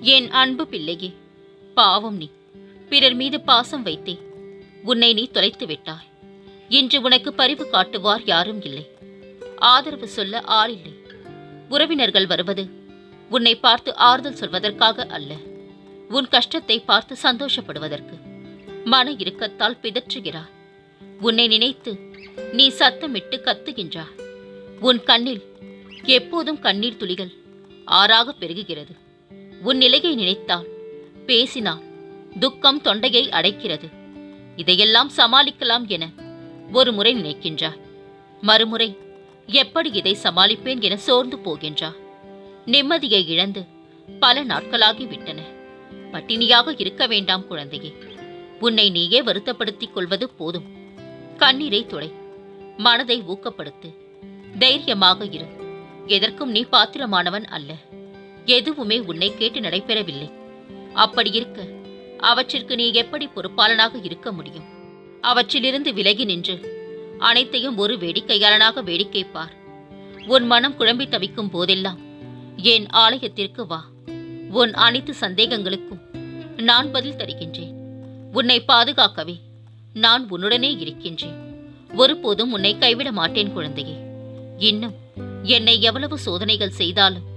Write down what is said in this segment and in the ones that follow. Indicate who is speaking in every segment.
Speaker 1: என் அன்பு பிள்ளையே பாவம் நீ. பிறர் மீது பாசம் வைத்தே உன்னை நீ தொலைத்து விட்டாய். இன்று உனக்கு பரிவு காட்டுவார் யாரும் இல்லை. ஆதரவு சொல்ல ஆள் இல்லை. உறவினர்கள் வருவது உன்னை பார்த்து ஆறுதல் சொல்வதற்காக அல்ல. உன் கஷ்டத்தை பார்த்து சந்தோஷப்படுவதற்கு மன இறுக்கத்தால் பிதற்றுகிறார் உன்னை நினைத்து நீ சத்தமிட்டு கத்துகின்றார் உன் கண்ணில் எப்போதும் கண்ணீர் துளிகள் ஆறாக பெருகுகிறது. உன் நிலையை நினைத்தாள். பேசினாள். துக்கம் தொண்டையை அடைக்கிறது. இதையெல்லாம் சமாளிக்கலாம் என ஒரு முறை நினைக்கின்றாய் மறுமுறை எப்படி இதை சமாளிப்பேன் என சோர்ந்து போகின்றாய் நிம்மதியை இழந்து பல நாட்களாகி விட்டன. பட்டினியாக இருக்க வேண்டாம் குழந்தையே. உன்னை நீயே வருத்தப்படுத்திக் கொள்வது போதும். கண்ணீரை துடை. மனதை ஊக்கப்படுத்து. தைரியமாக இரு. எதற்கும் நீ பாத்திரமானவன் அல்ல. எதுவுமே உன்னை கேட்டு நடைபெறவில்லை. அப்படி இருக்க அவற்றிற்கு நீ எப்படி பொறுப்பாளனாக இருக்க முடியும்? அவற்றிலிருந்து விலகி நின்று அனைத்தையும் ஒரு வேடிக்கையாளனாக வேடிக்கை பார். உன் மனம் குழம்பி தவிக்கும் போதெல்லாம் என் ஆலயத்திற்கு வா. உன் அனைத்து சந்தேகங்களுக்கும் நான் பதில் தருகின்றேன். உன்னை பாதுகாக்கவே நான் உன்னுடனே இருக்கின்றேன். ஒருபோதும் உன்னை கைவிட மாட்டேன் குழந்தையே. இன்னும் என்னை எவ்வளவு சோதனைகள் செய்தாலும்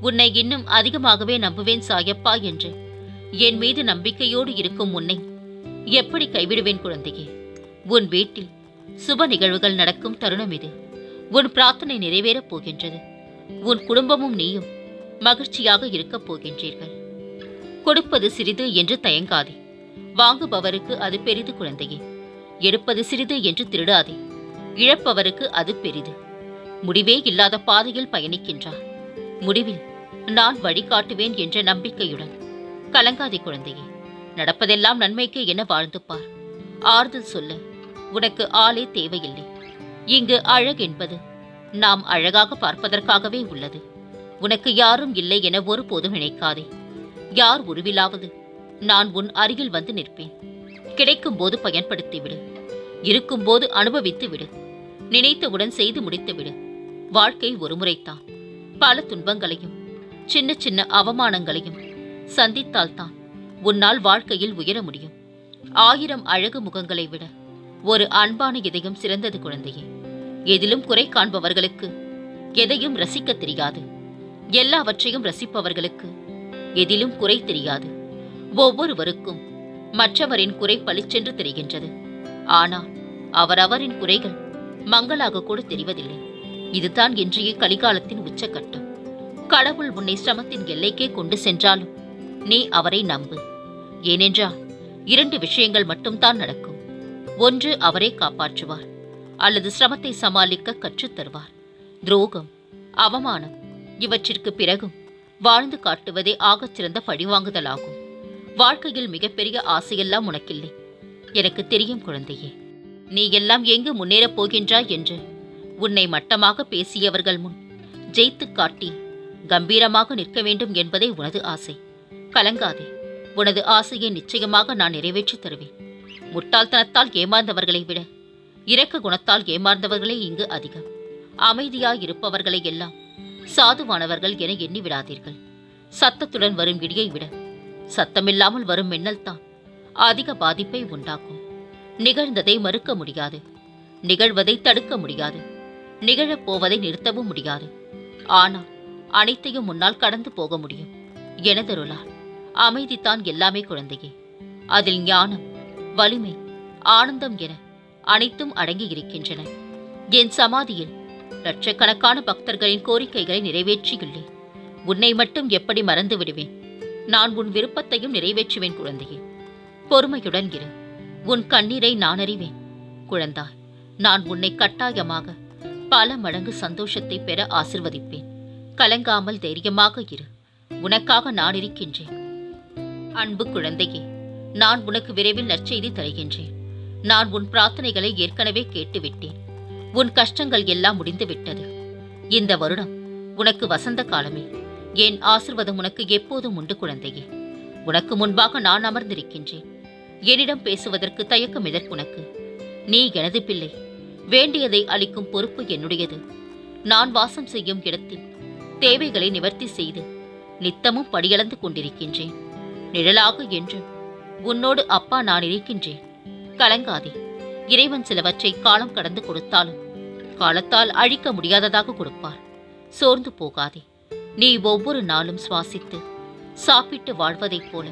Speaker 1: உன்னை இன்னும் அதிகமாகவே நம்புவேன் சாயப்பா என்று. என் மீது நம்பிக்கையோடு இருக்கும் உன்னை எப்படி கைவிடுவேன் குழந்தையே? உன் வீட்டில் சுப நிகழ்வுகள் நடக்கும் தருணம் இது. உன் பிரார்த்தனை நிறைவேறப் போகின்றது. உன் குடும்பமும் நீயும் மகிழ்ச்சியாக இருக்கப் போகின்றீர்கள். கொடுப்பது சிறிது என்று தயங்காதே. வாங்குபவருக்கு அது பெரிது குழந்தையே. எடுப்பது சிறிது என்று திருடாதே. இழப்பவருக்கு அது பெரிது. முடிவே இல்லாத பாதையில் பயணிக்கின்றார். முடிவில் நான் வழிகாட்டுவேன் என்ற நம்பிக்கையுடன். கலங்காதே குழந்தையே நடப்பதெல்லாம் நன்மைக்கு என வாழ்ந்து பார். ஆறுதல் சொல்ல உனக்கு ஆளே தேவையில்லை. இங்கு அழகென்பது நாம் அழகாக பார்ப்பதற்காகவே உள்ளது. உனக்கு யாரும் இல்லை என ஒருபோதும் நினைக்காதே. யார் உருவிலாவது நான் உன் அருகில் வந்து நிற்பேன். கிடைக்கும் போது பயன்படுத்தி விடு இருக்கும்போது அனுபவித்து விடு நினைத்தவுடன் செய்து முடித்து விடு வாழ்க்கை ஒருமுறைத்தான் பல துன்பங்களையும் சின்ன சின்ன அவமானங்களையும் சந்தித்தால்தான் உன்னால் வாழ்க்கையில் உயர முடியும். ஆயிரம் அழகு முகங்களை விட ஒரு அன்பான இதயம் சிறந்தது குழந்தையே. எதிலும் குறை காண்பவர்களுக்கு எதையும் ரசிக்க தெரியாது. எல்லாவற்றையும் ரசிப்பவர்களுக்கு எதிலும் குறை தெரியாது. ஒவ்வொருவருக்கும் மற்றவரின் குறை பளிச்சென்று தெரிகின்றது. ஆனால் அவரவரின் குறைகள் மங்களாக கூட தெரிவதில்லை. இதுதான் இன்றைய கலிகாலத்தின் உச்சக்கட்டம். கடவுள் உன்னை சிரமத்தின் எல்லைக்கே கொண்டு சென்றாலும் நீ அவரை நம்பு. ஏனென்றால் இரண்டு விஷயங்கள் மட்டும்தான் நடக்கும். ஒன்று அவரே காப்பாற்றுவார் அல்லது சிரமத்தை சமாளிக்க கற்றுத் தருவார். துரோகம் அவமானம் இவற்றிற்கு பிறகும் வாழ்ந்து காட்டுவதே ஆகச் சிறந்த பழிவாங்குதலாகும். வாழ்க்கையில் மிகப்பெரிய ஆசையெல்லாம் உனக்கில்லை. எனக்கு தெரியும் குழந்தையே நீ எல்லாம் எங்கு முன்னேறப் போகின்றாய் என்று உன்னை மட்டமாக பேசியவர்கள் முன் ஜெயித்துக் காட்டி கம்பீரமாக நிற்க வேண்டும் என்பதே உனது ஆசை. கலங்காதே. உனது ஆசையை நிச்சயமாக நான் நிறைவேற்றித் தருவேன். முட்டாள்தனத்தால் ஏமாந்தவர்களை விட இரக்க குணத்தால் ஏமாந்தவர்களே இங்கு அதிகம். அமைதியாய் இருப்பவர்களை எல்லாம் சாதுவானவர்கள் என எண்ணி விடாதீர்கள். சத்தத்துடன் வரும் இடியை விட சத்தமில்லாமல் வரும் மின்னல் தான் அதிக பாதிப்பை உண்டாக்கும். நிகழ்ந்ததை மறுக்க முடியாது. நிகழ்வதை தடுக்க முடியாது. நிகழப் போவதை நிறுத்தவும் முடியாது. ஆனால் அனைத்தையும் முன்னால் கடந்து போக முடியும். எனதருளால் அமைதித்தான் எல்லாமே குழந்தையே. அதில் ஞானம் வலிமை ஆனந்தம் என அனைத்தும் அடங்கி இருக்கின்றன. என் சமாதியில் லட்சக்கணக்கான பக்தர்களின் கோரிக்கைகளை நிறைவேற்றியுள்ளேன் உன்னை மட்டும் எப்படி மறந்து விடுவேன்? நான் உன் விருப்பத்தையும் நிறைவேற்றுவேன் குழந்தையே. பொறுமையுடன் இரு. உன் கண்ணீரை நான் அறிவேன். குழந்தாய் நான் உன்னை கட்டாயமாக பல மடங்கு சந்தோஷத்தை பெற ஆசிர்வதிப்பேன். கலங்காமல் தைரியமாக இரு. உனக்காக நான் இருக்கின்றேன். அன்பு குழந்தையே நான் உனக்கு விரைவில் நற்செய்தி தருகின்றேன். நான் உன் பிரார்த்தனைகளை ஏற்கனவே கேட்டுவிட்டேன். உன் கஷ்டங்கள் எல்லாம் முடிந்துவிட்டது. இந்த வருடம் உனக்கு வசந்த காலமே. என் ஆசிர்வாதம் உனக்கு எப்போதும் உண்டு குழந்தையே. உனக்கு முன்பாக நான் அமர்ந்திருக்கின்றேன். என்னிடம் பேசுவதற்கு தயக்கம் எதற்குனக்கு நீ எனது பிள்ளை. வேண்டியதை அளிக்கும் பொறுப்பு என்னுடையது. நான் வாசம் செய்யும் இடத்தில் தேவைகளை நிவர்த்தி செய்து நித்தமும் படியளந்து கொண்டிருக்கின்றேன். நிழலாக என்றும் உன்னோடு அப்பா நான் இருக்கின்றேன். கலங்காதே. இறைவன் சிலவற்றை காலம் கடந்து கொடுத்தாலும் காலத்தால் அழிக்க முடியாததாக கொடுப்பார். சோர்ந்து போகாதே. நீ ஒவ்வொரு நாளும் சுவாசித்து சாப்பிட்டு வாழ்வதைப் போல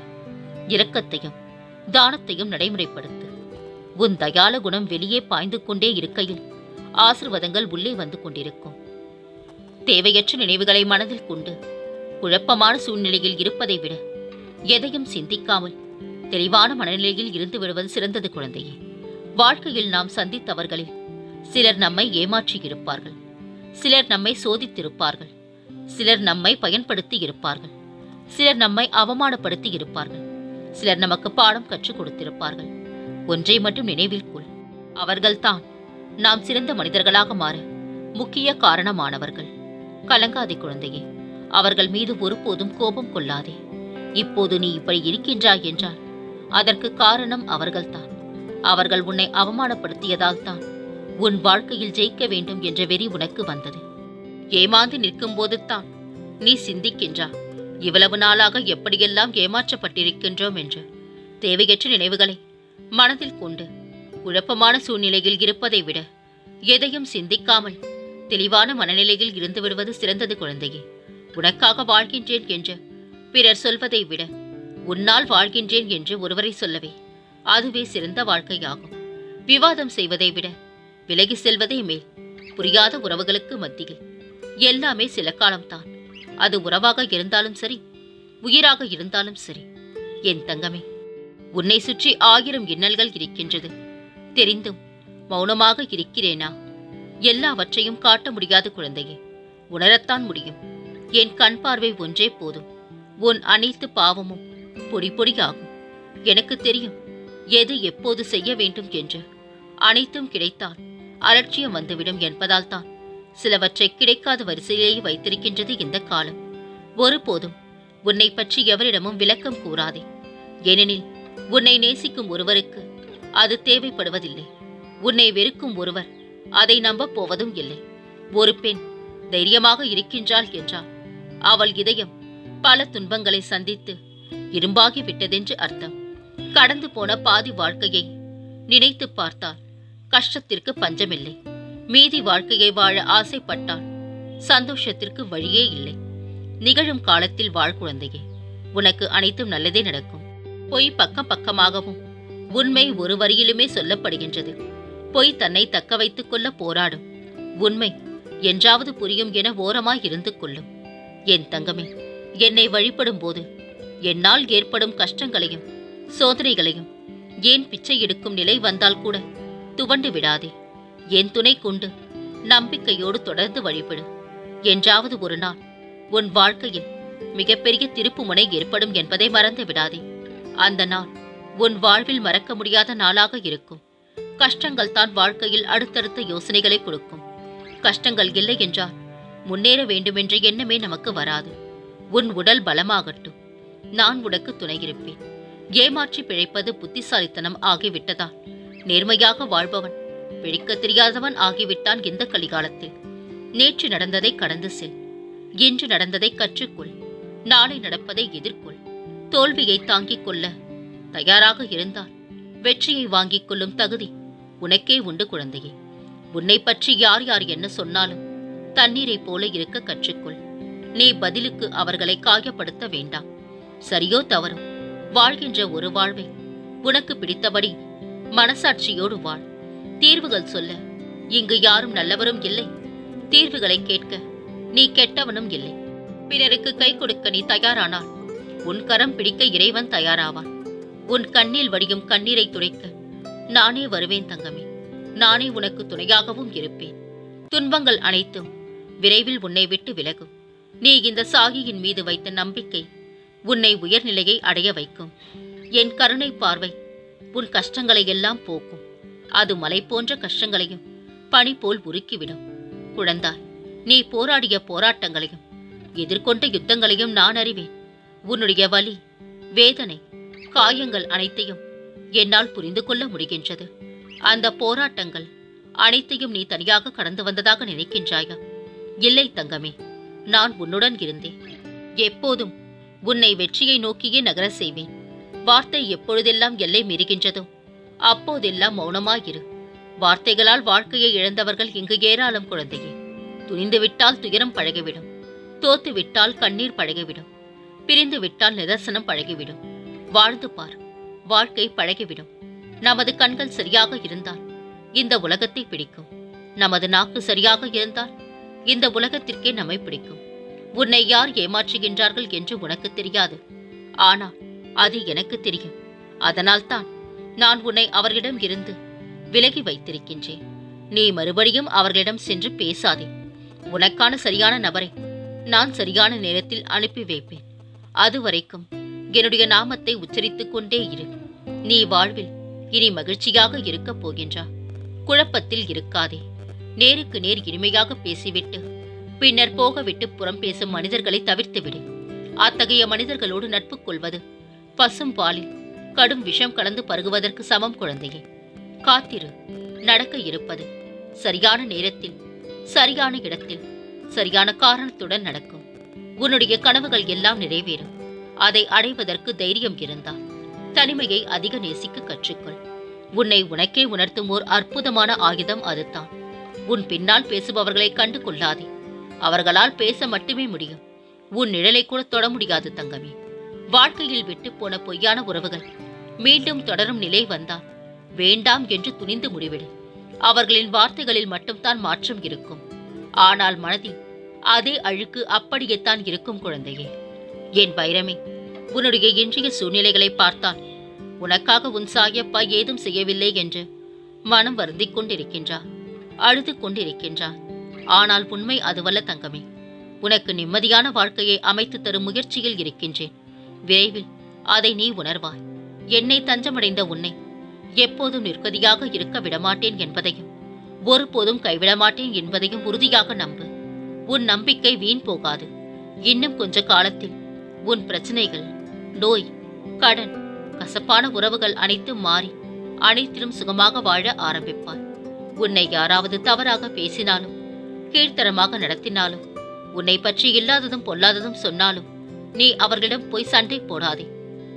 Speaker 1: இரக்கத்தையும் தானத்தையும் நடைமுறைப்படுத்து. உன் தயால குணம் வெளியே பாய்ந்து கொண்டே இருக்கையில் ஆசிர்வாதங்கள் உள்ளே வந்து கொண்டிருக்கும். தேவையற்ற நினைவுகளை மனதில் கொண்டு குழப்பமான சூழ்நிலையில் இருப்பதை விட எதையும் சிந்திக்காமல் தெளிவான மனநிலையில் இருந்து விடுவது சிறந்தது குழந்தையே. வாழ்க்கையில் நாம் சந்தித்தவர்களில் சிலர் நம்மை ஏமாற்றியிருப்பார்கள் சிலர் நம்மை சோதித்திருப்பார்கள். சிலர் நம்மை பயன்படுத்தி இருப்பார்கள். சிலர் நம்மை அவமானப்படுத்தி இருப்பார்கள். சிலர் நமக்கு பாடம் கற்றுக் கொடுத்திருப்பார்கள். ஒன்றை மட்டும் நினைவில் கொள். அவர்கள்தான் நாம் சிறந்த மனிதர்களாக மாற முக்கிய காரணமானவர்கள். கலங்காதே குழந்தையே. அவர்கள் மீது ஒருபோதும் கோபம் கொள்ளாதே. இப்போது நீ இப்படி இருக்கின்றாய் என்றால் அதற்கு காரணம் அவர்கள்தான். அவர்கள் உன்னை அவமானப்படுத்தியதால் தான் உன் வாழ்க்கையில் ஜெயிக்க வேண்டும் என்ற வெறி உனக்கு வந்தது. ஏமாந்து நிற்கும்போது தான் நீ சிந்திக்கின்றா இவ்வளவு நாளாக எப்படியெல்லாம் ஏமாற்றப்பட்டிருக்கின்றோம் என்று. தேவையற்ற நினைவுகளை மனதில் கொண்டு குழப்பமான சூழ்நிலையில் இருப்பதை விட எதையும் சிந்திக்காமல் தெளிவான மனநிலையில் இருந்து விடுவது சிறந்தது குழந்தையே. உனக்காக வாழ்கின்றேன் என்று பிறர் சொல்வதை விட உன்னால் வாழ்கின்றேன் என்று ஒருவரை சொல்லவே அதுவே சிறந்த வாழ்க்கையாகும். விவாதம் செய்வதை விட விலகி செல்வதே மேல் புரியாத உறவுகளுக்கு மத்தியில் எல்லாமே சில காலம்தான். அது உறவாக இருந்தாலும் சரி உயிராக இருந்தாலும் சரி. என் தங்கமே உன்னை சுற்றி ஆயிரம் இன்னல்கள் இருக்கின்றது. தெரிந்தும் மௌனமாக இருக்கிறேனா? எல்லாவற்றையும் காட்ட முடியாத குழந்தையே. உணரத்தான் முடியும். என் கண் பார்வை ஒன்றே போதும். உன் அனைத்து பாவமும் பொடி பொடியாகும். எனக்கு தெரியும் எது எப்போது செய்ய வேண்டும் என்று. அனைத்தும் கிடைத்தால் அலட்சியம் வந்துவிடும் என்பதால் தான். சிலவற்றை கிடைக்காத வரிசையிலேயே வைத்திருக்கின்றது இந்த காலம். ஒருபோதும் உன்னை பற்றி எவரிடமும் விளக்கம் கூறாதே. ஏனெனில் உன்னை நேசிக்கும் ஒருவருக்கு அது தேவைப்படுவதில்லை. உன்னை வெறுக்கும் ஒருவர் அதை நம்ப போவதும் இல்லை. ஒரு பெண் தைரியமாக இருக்கின்றாள் என்றால் அவள் இதயம் பல துன்பங்களை சந்தித்து இரும்பாகி விட்டதென்று அர்த்தம். கடந்து போன பாதி வாழ்க்கையை நினைத்து பார்த்தால் கஷ்டத்திற்கு பஞ்சமில்லை. மீதி வாழ்க்கையை வாழ ஆசைப்பட்டால் சந்தோஷத்திற்கு வழியே இல்லை. நிகழும் காலத்தில் வாழ் குழந்தையே உனக்கு அனைத்தும் நல்லதே நடக்கும். பொய் பக்கம் பக்கமாகவும் உண்மை ஒரு வரியிலுமே சொல்லப்படுகின்றது. பொய் தன்னை தக்க வைத்துக் கொள்ள போராடும். உண்மை என்றாவது புரியும் என ஓரமாய் இருந்து கொள்ளும். என் தங்கமே என்னை வழிபடும் போது என்னால் ஏற்படும் கஷ்டங்களையும் சோதனைகளையும் ஏன் பிச்சை எடுக்கும் நிலை வந்தால் கூட துவண்டு விடாதே. என் துணை கொண்டு நம்பிக்கையோடு தொடர்ந்து வழிபடு. என்றாவது ஒரு நாள் உன் வாழ்க்கையில் மிகப்பெரிய திருப்புமுனை ஏற்படும் என்பதை மறந்து விடாதே. அந்த நாள் உன் வாழ்வில் மறக்க முடியாத நாளாக இருக்கும். கஷ்டங்கள் தான் வாழ்க்கையில் அடுத்தடுத்த யோசனைகளை கொடுக்கும். கஷ்டங்கள் இல்லை என்றால் முன்னேற வேண்டுமென்ற எண்ணமே நமக்கு வராது. உன் உடல் பலமாகட்டும். நான் உனக்கு துணையிருப்பேன். ஏமாற்றி பிழைப்பது புத்திசாலித்தனம் ஆகிவிட்டதா? நேர்மையாக வாழ்பவன் பிழைக்க தெரியாதவன் ஆகிவிட்டான் இந்த கலிகாலத்தில். நேற்று நடந்ததை கடந்து செல். இன்று நடந்ததை கற்றுக்கொள். நாளை நடப்பதை எதிர்கொள். தோல்வியை தாங்கிக் கொள்ள தயாராக இருந்தால் வெற்றியை வாங்கிக் கொள்ளும் தகுதி உனக்கே உண்டு குழந்தையே. உன்னை பற்றி யார் யார் என்ன சொன்னாலும் தண்ணீரைப் போல இருக்க கற்றுக்கொள். நீ பதிலுக்கு அவர்களை காயப்படுத்த வேண்டாம். சரியோ தவறோ? வாழ்கின்ற ஒரு வாழ்வை உனக்கு பிடித்தபடி மனசாட்சியோடு வாழ். தீர்வுகள் சொல்ல இங்கு யாரும் நல்லவரும் இல்லை. தீர்வுகளை கேட்க நீ கெட்டவனும் இல்லை. பிறருக்கு கை கொடுக்க நீ தயாரானால் உன் கரம் பிடிக்க இறைவன் தயாராவான். உன் கண்ணில் வடியும் கண்ணீரை துடைக்க நானே வருவேன் தங்கமே. நானே உனக்கு துணையாகவும் இருப்பேன். துன்பங்கள் அனைத்தும் விரைவில் உன்னை விட்டு விலகும். நீ இந்த சாகியின் மீது வைத்த நம்பிக்கை உன்னை உயர்நிலையை அடைய வைக்கும். என் கருணை பார்வை உன் கஷ்டங்களை எல்லாம் போக்கும். அது மலை போன்ற கஷ்டங்களையும் பனி போல் உருக்கிவிடும். குழந்தாய் நீ போராடிய போராட்டங்களையும் எதிர்கொண்ட யுத்தங்களையும் நான் அறிவேன். உன்னுடைய வலி வேதனை காயங்கள் அனைத்தையும் என்னால் புரிந்து கொள்ள முடிகின்றது. அந்த போராட்டங்கள் அனைத்தையும் நீ தனியாக கடந்து வந்ததாக நினைக்கின்றாயா? இல்லை தங்கமே நான் உன்னுடன் இருந்தேன். எப்போதும் உன்னை வெற்றியை நோக்கியே நகர செய்வேன். வார்த்தை எப்பொழுதெல்லாம் எல்லை மீறுகின்றதோ அப்போதெல்லாம் மௌனமாயிரு. வார்த்தைகளால் வாழ்க்கையை இழந்தவர்கள் இங்கு ஏராளம் குழந்தையே. துணிந்து விட்டால் துயரம் பழகிவிடும். தோத்துவிட்டால் கண்ணீர் பழகிவிடும். பிரிந்து விட்டால் நிதர்சனம் பழகிவிடும். வாழ்ந்து பார். வாழ்க்கை பழகிவிடும். நமது கண்கள் சரியாக இருந்தால் இந்த உலகத்தை பிடிக்கும். நமது நாக்கு சரியாக இருந்தால் இந்த உலகத்திற்கே நம்மை பிடிக்கும். உன்னை யார் ஏமாற்றுகின்றார்கள் என்று உனக்கு தெரியாது. ஆனால் அது எனக்கு தெரியும். அதனால்தான் நான் உன்னை அவர்களிடம் இருந்து விலகி வைத்திருக்கின்றேன். நீ மறுபடியும் அவர்களிடம் சென்று பேசாதே. உனக்கான சரியான நபரை நான் சரியான நேரத்தில் அனுப்பி வைப்பேன். அதுவரைக்கும் என்னுடைய நாமத்தை உச்சரித்துக் கொண்டே இரு. நீ வாழ்வில் இனி மகிழ்ச்சியாக இருக்கப் போகின்றா. குழப்பத்தில் இருக்காதே. நேருக்கு நேர் இனிமையாக பேசிவிட்டு பின்னர் போகவிட்டு புறம் பேசும் மனிதர்களை தவிர்த்துவிடு அத்தகைய மனிதர்களோடு நட்பு கொள்வது பசும் பாலில் கடும் விஷம் கலந்து பருகுவதற்கு சமம் குழந்தையே. காத்திரு. நடக்க இருப்பது சரியான நேரத்தில் சரியான இடத்தில் சரியான காரணத்துடன் நடக்கும். உன்னுடைய கனவுகள் எல்லாம் நிறைவேறும். அதை அடைவதற்கு தைரியம் இருந்தால் தனிமையை அதிக நேசிக்க கற்றுக்கொள். உன்னை உனக்கே உணர்த்தும் ஓர் அற்புதமான ஆயுதம் அதுதான். உன் பின்னால் பேசுபவர்களை கண்டு கொள்ளாதே. அவர்களால் பேச மட்டுமே முடியும். உன் நிழலை கூட தொட முடியாது தங்கமே. வாழ்க்கையில் விட்டு போன பொய்யான உறவுகள் மீண்டும் தொடரும் நிலை வந்தால் வேண்டாம் என்று துணிந்து முடிவிடு. அவர்களின் வார்த்தைகளில் மட்டும்தான் மாற்றம் இருக்கும். ஆனால் மனதில் அதே அழுக்கு அப்படியேத்தான் இருக்கும் குழந்தையே. என் வைரமே உன்னுடைய இன்றைய சூழ்நிலைகளை பார்த்தால் உனக்காக உன் சாயப்பா ஏதும் செய்யவில்லை என்று மனம் வருந்தி கொண்டிருக்கின்றார் அழுது கொண்டிருக்கின்றார் ஆனால் உண்மை அதுவல்ல தங்கமே உனக்கு நிம்மதியான வாழ்க்கையை அமைத்து தரும் முயற்சியில் இருக்கின்றேன். விரைவில் அதை நீ உணர்வாய். என்னை தஞ்சமடைந்த உன்னை எப்போதும் நிர்கதியாக இருக்க விடமாட்டேன் என்பதையும் ஒருபோதும் கைவிட மாட்டேன் என்பதையும் உறுதியாக நம்பு. உன் நம்பிக்கை வீண் போகாது. இன்னும் கொஞ்ச காலத்தில் உன் பிரச்சனைகள் நோய் கடன் கசப்பான உறவுகள் அனைத்தும் மாறி அனைத்திலும் சுகமாக வாழ ஆரம்பிப்பாய். உன்னை யாராவது தவறாக பேசினாலும் கீழ்த்தரமாக நடத்தினாலும் உன்னை பற்றி இல்லாததும் பொல்லாததும் சொன்னாலும் நீ அவர்களிடம் போய் சண்டை போடாதே.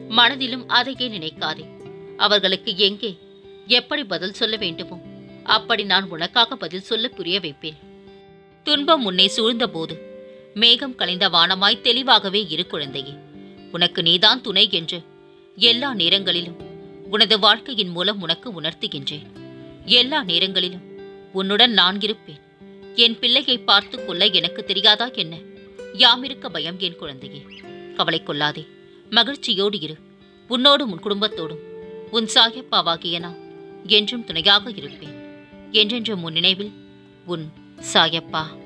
Speaker 1: மனதிலும் அதையே நினைக்காதே. அவர்களுக்கு எங்கே எப்படி பதில் சொல்ல வேண்டுமோ அப்படி நான் உனக்காக பதில் சொல்ல புரிய வைப்பேன். துன்பம் உன்னை சூழ்ந்தபோது மேகம் கலைந்த வானமாய் தெளிவாகவே இரு குழந்தையே. உனக்கு நீதான் துணை என்று எல்லா நேரங்களிலும் உனது வாழ்க்கையின் மூலம் உனக்கு உணர்த்துகின்றேன். எல்லா நேரங்களிலும் உன்னுடன் நான் இருப்பேன். என் பிள்ளையை பார்த்து கொள்ள எனக்கு தெரியாதா என்ன? யாமிருக்க பயம் என் குழந்தையே? கவலை கொள்ளாதே. மகிழ்ச்சியோடு இரு. உன்னோடும் உன் குடும்பத்தோடும் உன் சாயப்பாவாகிய நான் என்றும் துணையாக இருப்பேன். என்றென்றும் உன் நினைவில் உன் சாயப்பா.